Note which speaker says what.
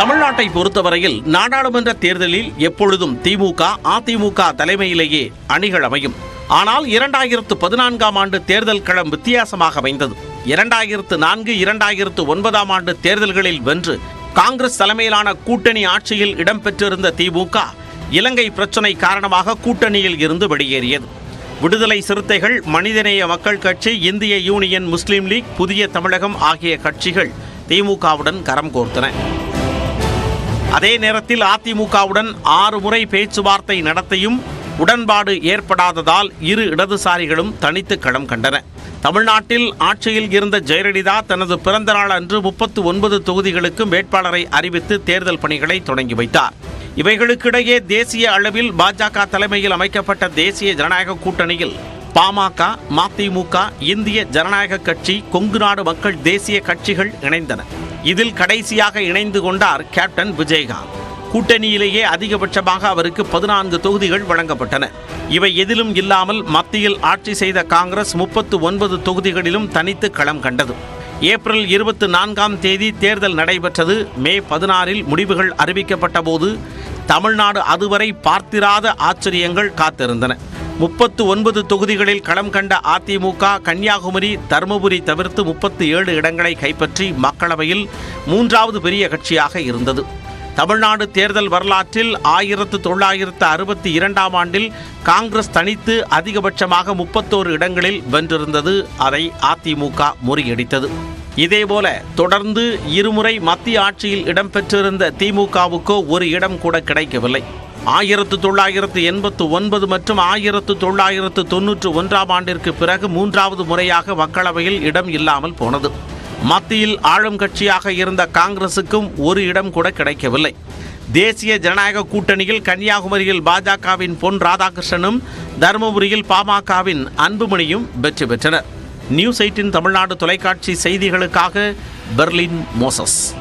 Speaker 1: தமிழ்நாட்டை பொறுத்தவரையில் நாடாளுமன்ற தேர்தலில் எப்பொழுதும் திமுக அதிமுக தலைமையிலேயே அணிகள் அமையும். ஆனால் இரண்டாயிரத்து பதினான்காம் ஆண்டு தேர்தல் களம் வித்தியாசமாக அமைந்தது. இரண்டாயிரத்து நான்கு இரண்டாயிரத்து ஒன்பதாம் ஆண்டு தேர்தல்களில் வென்று காங்கிரஸ் தலைமையிலான கூட்டணி ஆட்சியில் இடம்பெற்றிருந்த திமுக இலங்கை பிரச்சினை காரணமாக கூட்டணியில் இருந்து வெளியேறியது. விடுதலை சிறுத்தைகள் மனிதநேய மக்கள் கட்சி இந்திய யூனியன் முஸ்லீம் லீக் புதிய தமிழகம் ஆகிய கட்சிகள் திமுகவுடன் கரம் கோர்த்தன. அதே நேரத்தில் அதிமுகவுடன் ஆறு முறை பேச்சுவார்த்தை நடத்தியும் உடன்பாடு ஏற்படாததால் இரு இடதுசாரிகளும் தனித்து களம் கண்டன. தமிழ்நாட்டில் ஆட்சியில் இருந்த ஜெயலலிதா தனது பிறந்த நாள் அன்று முப்பத்து ஒன்பது தொகுதிகளுக்கும் வேட்பாளரை அறிவித்து தேர்தல் பணிகளை தொடங்கி வைத்தார். இவைகளுக்கிடையே தேசிய அளவில் பாஜக தலைமையில் அமைக்கப்பட்ட தேசிய ஜனநாயக கூட்டணியில் பாமக மதிமுக இந்திய ஜனநாயக கட்சி கொங்கு நாடு மக்கள் தேசிய கட்சிகள் இணைந்தன. இதில் கடைசியாக இணைந்து கொண்டார் கேப்டன் விஜயகாந்த். கூட்டணியிலேயே அதிகபட்சமாக அவருக்கு பதினான்கு தொகுதிகள் வழங்கப்பட்டன. இவை எதிலும் இல்லாமல் மத்தியில் ஆட்சி செய்த காங்கிரஸ் முப்பத்து ஒன்பது தொகுதிகளிலும் தனித்து களம் கண்டது. ஏப்ரல் இருபத்தி நான்காம் தேதி தேர்தல் நடைபெற்றது. மே பதினாறில் முடிவுகள் அறிவிக்கப்பட்ட போது தமிழ்நாடு அதுவரை பார்த்திராத ஆச்சரியங்கள் காத்திருந்தன. முப்பத்து ஒன்பது தொகுதிகளில் களம் கண்ட அதிமுக கன்னியாகுமரி தருமபுரி தவிர்த்து முப்பத்து ஏழு இடங்களை கைப்பற்றி மக்களவையில் மூன்றாவது பெரிய கட்சியாக இருந்தது. தமிழ்நாடு தேர்தல் வரலாற்றில் ஆயிரத்து தொள்ளாயிரத்து அறுபத்தி இரண்டாம் ஆண்டில் காங்கிரஸ் தனித்து அதிகபட்சமாக முப்பத்தோரு இடங்களில் வென்றிருந்தது. அதை அதிமுக முறியடித்தது. இதேபோல தொடர்ந்து இருமுறை மத்திய ஆட்சியில் இடம்பெற்றிருந்த திமுகவுக்கோ ஒரு இடம் கூட கிடைக்கவில்லை. ஆயிரத்து தொள்ளாயிரத்து எண்பத்து ஒன்பது மற்றும் ஆயிரத்து தொள்ளாயிரத்து தொன்னூற்று ஒன்றாம் ஆண்டிற்கு பிறகு மூன்றாவது முறையாக மக்களவையில் இடம் இல்லாமல் போனது. மத்தியில் ஆளும் கட்சியாக இருந்த காங்கிரசுக்கும் ஒரு இடம் கூட கிடைக்கவில்லை. தேசிய ஜனநாயக கூட்டணியில் கன்னியாகுமரியில் பாஜகவின் பொன் ராதாகிருஷ்ணனும் தருமபுரியில் பாமகவின் அன்புமணியும் வெற்றி பெற்றனர். நியூஸ் எயிட்டின் தமிழ்நாடு தொலைக்காட்சி செய்திகளுக்காக பெர்லின் மோசஸ்.